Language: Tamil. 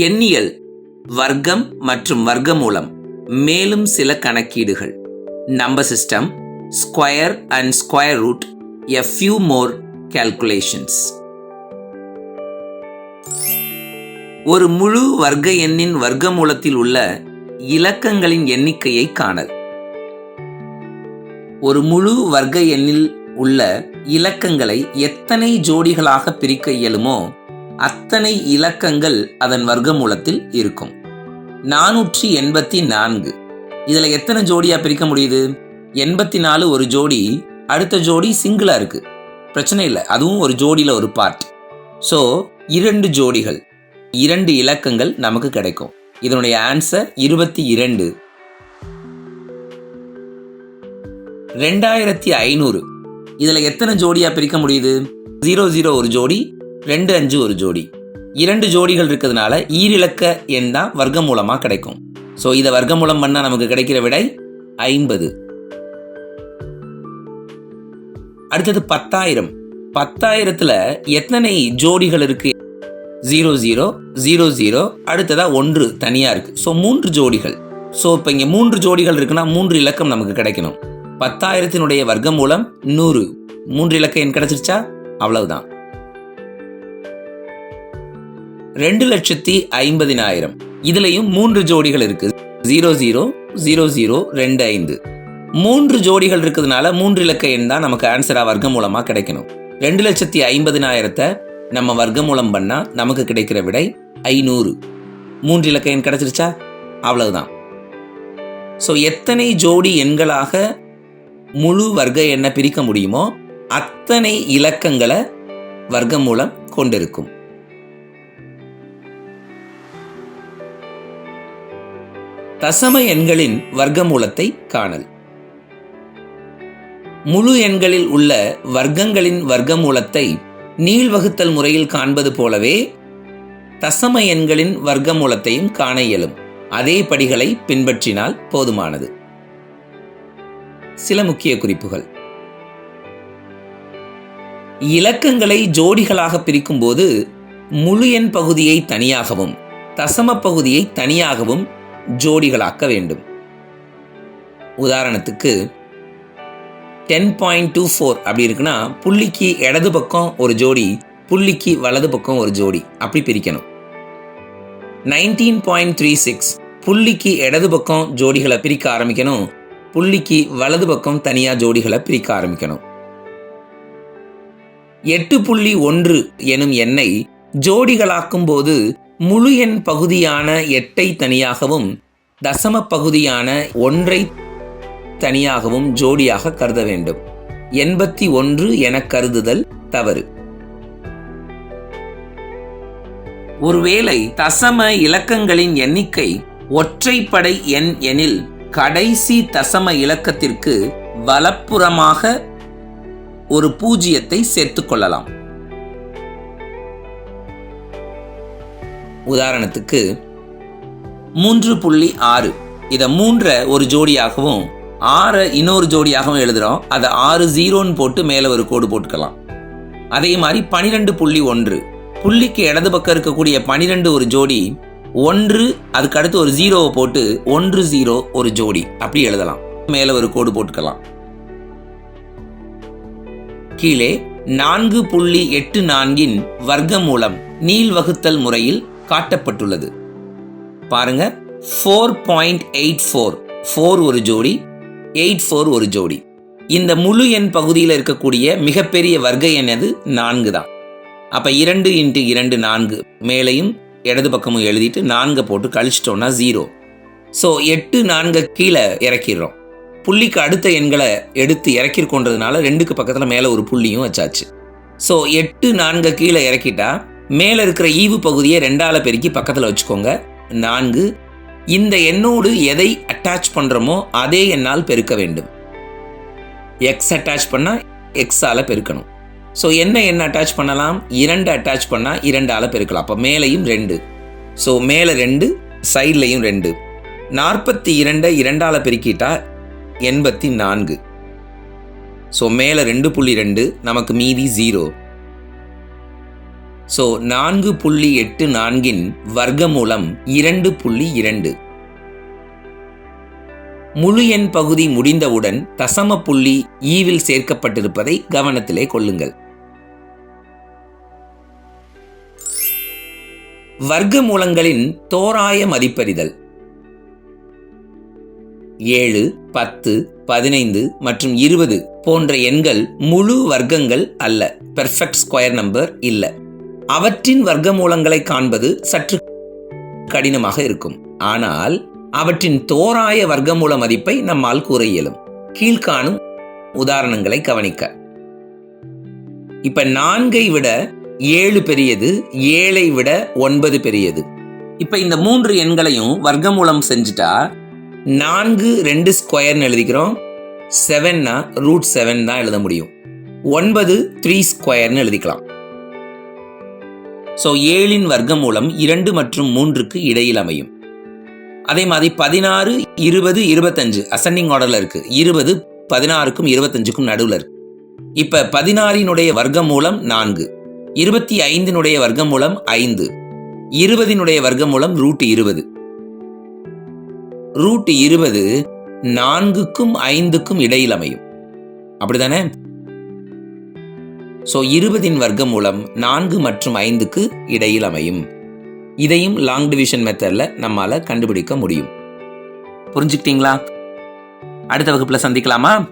எண்ணியல் வர்க்கம் மற்றும் வர்க்கமூலம். மேலும் சில கணக்கீடுகள். Number system square and square root a few more calculations ஒரு முழு வர்க்க எண்ணின் வர்க்கமூலத்தில் உள்ள இலக்கங்களின் எண்ணிக்கையை காணல். ஒரு முழு வர்க்க எண்ணில் உள்ள இலக்கங்களை எத்தனை ஜோடிகளாக பிரிக்க இயலுமோ அத்தனை இலக்கங்கள் அதன் வர்க்கமூலத்தில் இருக்கும். நானூற்றி எண்பத்தி நான்கு இதில் எத்தனை ஜோடியாக பிரிக்க முடியுது? எண்பத்தி நாலு ஒரு ஜோடி அடுத்த ஜோடி சிங்கிளாக இருக்குது பிரச்சனை இல்லை அதுவும் ஒரு ஜோடியில் ஒரு பார்ட் ஸோ இரண்டு ஜோடிகள் இரண்டு இலக்கங்கள் நமக்கு கிடைக்கும். இதனுடைய ஆன்சர் இருபத்தி இரண்டு ரெண்டாயிரத்தி ஐநூறு. இதில் எத்தனை ஜோடியாக பிரிக்க முடியுது? ஜீரோ ஜீரோ ஒரு ஜோடி ரெண்டு அஞ்சு ஒரு ஜோடி. இரண்டு ஜோடிகள் இருக்கிறதுனால ஈரிலக்க எண் தான் வர்க்கமூலமா கிடைக்கும். ஸோ இதை வர்க்கமூலம் பண்ணால் நமக்கு கிடைக்கிற விடை ஐம்பது. அடுத்தது பத்தாயிரம். பத்தாயிரத்தில் எத்தனை ஜோடிகள் இருக்கு? Zero zero zero zero. அடுத்ததாக ஒன்று தனியாக இருக்கு. ஸோ மூன்று ஜோடிகள். ஸோ இப்போ இங்கே மூன்று ஜோடிகள் இருக்குன்னா மூன்று இலக்கம் நமக்கு கிடைக்கணும். பத்தாயிரத்தினுடைய வர்க்கமூலம் நூறு. மூன்று இலக்க எண் கிடைச்சிருச்சா? அவ்வளவுதான். ரெண்டு லட்சத்தி ஐம்பதினாயிரம். இதுலயும் மூன்று ஜோடிகள் இருக்கு. ஜீரோ ஜீரோ ஜீரோ ஜீரோ ரெண்டு ஐந்து. மூன்று ஜோடிகள் இருக்கிறதுனால மூன்று இலக்க எண் தான் நமக்கு ஆன்சரா வர்க்கமூலமா கிடைக்கணும். ரெண்டு லட்சத்தி ஐம்பதினாயிரத்தை நம்ம வர்க்கமூலம் பண்ணா நமக்கு கிடைக்கிற விடை ஐநூறு. மூன்று இலக்க எண் கிடைச்சிருச்சா? அவ்வளவுதான். ஸோ எத்தனை ஜோடி எண்களாக முழு வர்க்க எண்ணை பிரிக்க முடியுமோ அத்தனை இலக்கங்களை வர்க்கம் மூலம் கொண்டிருக்கும். தசம எண்களின் வர்க்கமூலத்தை காணல். முழு எண்களில் உள்ள வர்க்கங்களின் வர்க்கமூலத்தை நீள்வகுத்தல் முறையில் காண்பது போலவே தசம எண்களின் வர்க்கமூலத்தையும் காண இயலும். அதே படிகளை பின்பற்றினால் போதுமானது. சில முக்கிய குறிப்புகள். இலக்கங்களை ஜோடிகளாக பிரிக்கும்போது முழு எண் பகுதியை தனியாகவும் தசம பகுதியை தனியாகவும் ஜோடிகளாக்க வேண்டும். உதாரணத்துக்கு டென் பாயிண்ட் டூ ஃபோர் அப்படி இருக்குன்னா புள்ளிக்கு இடது பக்கம் ஒரு ஜோடி புள்ளிக்கு வலது பக்கம் ஒரு ஜோடி அப்படி பிரிக்கணும். நைன்டீன் பாயிண்ட் த்ரீ சிக்ஸ் புள்ளிக்கு இடது பக்கம் ஜோடிகளை பிரிக்க ஆரம்பிக்கணும். புள்ளிக்கு வலது பக்கம் தனியா ஜோடிகளை பிரிக்க ஆரம்பிக்கணும். எட்டு புள்ளி ஒன்று எனும் எண்ணை ஜோடிகளாக்கும் போது முழு எண் பகுதியான எட்டை தனியாகவும் தசம பகுதியான ஒன்றை தனியாகவும் ஜோடியாக கருத வேண்டும். எண்பத்தி ஒன்று என கருதுதல் தவறு. ஒருவேளை தசம இலக்கங்களின் எண்ணிக்கை ஒற்றைப்படை எண் எனில் கடைசி தசம இலக்கத்திற்கு வலப்புறமாக ஒரு பூஜ்ஜியத்தை சேர்த்துக் உதாரணத்துக்கு மூன்று புள்ளி ஆறு. இதை மூன்றை ஒரு ஜோடியாகவும் ஆறை இன்னொரு ஜோடியாகவும் எழுதுகிறோம் அதை ஆறு ஜீரோன்னு போட்டு மேலே ஒரு கோடு போட்டுக்கலாம். அதே மாதிரி பனிரெண்டு புள்ளி ஒன்று. புள்ளிக்கு இடது பக்கம் இருக்கக்கூடிய பனிரெண்டு ஒரு ஜோடி ஒன்று அதுக்கு அடுத்து ஒரு ஜீரோவை போட்டு ஒன்று ஜீரோ ஒரு ஜோடி. அப்படி எழுதலாம். மேலே ஒரு கோடு போட்டுக்கலாம். கீழே நான்கு புள்ளி எட்டு நான்கின் வர்க்கமூலம் நீள் வகுத்தல் முறையில் காட்டப்பட்டுள்ளது. பாருங்க four point eight four four ஒரு ஜோடி எயிட் ஃபோர் ஒரு ஜோடி. இந்த முழு எண் பகுதியில் இருக்கக்கூடிய மிகப்பெரிய வர்க்க எண் அது நான்கு தான். அப்போ இரண்டு இன்ட்டு இரண்டு நான்கு மேலையும் இடது பக்கமும் எழுதிட்டு நான்கை போட்டு கழிச்சிட்டோம்னா ஜீரோ ஸோ எட்டு நான்கு கீழே இறக்கிடுறோம். புள்ளிக்கு அடுத்த எண்களை எடுத்து இறக்கிருக்கோன்றதுனால ரெண்டுக்கு பக்கத்தில் மேலே ஒரு புள்ளியும் வச்சாச்சு. ஸோ எட்டு நான்கு கீழே இறக்கிட்டா மேலே இருக்கிற ஈவு பகுதியை ரெண்டால பெருக்கி பக்கத்தில் வச்சுக்கோங்க. நான்கு இந்த எண்ணோடு எதை அட்டாச் பண்ணுறோமோ அதே எண்ணால் பெருக்க வேண்டும். எக்ஸ் அட்டாச் பண்ணால் எக்ஸால் பெருக்கணும். ஸோ என்ன எண்ணை அட்டாச் பண்ணலாம்? இரண்டு அட்டாச் பண்ணால் இரண்டால் பெருக்கலாம். அப்போ மேலேயும் ரெண்டு. ஸோ மேலே ரெண்டு சைட்லையும் ரெண்டு. நாற்பத்தி இரண்டை இரண்டால பெருக்கிட்டா எண்பத்தி நான்கு. ஸோ மேலே ரெண்டு புள்ளி ரெண்டு நமக்கு மீதி ஜீரோ ஸோ நான்கு புள்ளி எட்டு நான்கின் வர்க்கமூலம் இரண்டு புள்ளி இரண்டு. முழு எண் பகுதி முடிந்தவுடன் தசம புள்ளி e ஈவில் சேர்க்கப்பட்டிருப்பதை கவனத்திலே கொள்ளுங்கள். வர்க்க மூலங்களின் தோராய மதிப்பறிதல். ஏழு பத்து பதினைந்து மற்றும் இருபது போன்ற எண்கள் முழு வர்க்கங்கள் அல்ல. பெர்ஃபெக்ட் ஸ்கொயர் நம்பர் இல்லை. அவற்றின் வர்க்கமூலங்களை காண்பது சற்று கடினமாக இருக்கும். ஆனால் அவற்றின் தோராய வர்க்கமூல மதிப்பை நம்மால் கூற இயலும். கீழ்காணும் உதாரணங்களை கவனிக்க. இப்ப நான்கை விட ஏழு பெரியது ஏழை விட ஒன்பது பெரியது. இப்ப இந்த மூன்று எண்களையும் வர்க்கமூலம் செஞ்சுட்டா நான்கு ரெண்டு ஸ்கொயர்னு எழுதிக்கிறோம். செவன்னா ரூட் செவன் தான் எழுத முடியும். ஒன்பது த்ரீ ஸ்கொயர்னு எழுதிக்கலாம். ஸோ ஏழின் வர்க்கமூலம் இரண்டு மற்றும் மூன்றுக்கு இடையில் அமையும். அதே மாதிரி பதினாறு இருபது இருபத்தஞ்சு அசெண்டிங் ஆர்டரில் இருக்கு. இருபது பதினாறுக்கும் இருபத்தஞ்சுக்கும் நடுவில் இருக்கு. இப்ப பதினாறினுடைய வர்க்கமூலம் நான்கு. இருபத்தி ஐந்தினுடைய வர்க்கமூலம் ஐந்து. இருபதினுடைய வர்க்கமூலம் ரூட் இருபது. ரூட் இருபது நான்குக்கும் ஐந்துக்கும் இடையில் அமையும். அப்படிதானே ஸோ இருபதின் வர்க்கமூலம் நான்கு மற்றும் ஐந்துக்கு இடையில் அமையும். இதையும் லாங் டிவிஷன் மெத்தடில் நம்மால் கண்டுபிடிக்க முடியும். புரிஞ்சுக்கிட்டீங்களா? அடுத்த வகுப்புல சந்திக்கலாமா?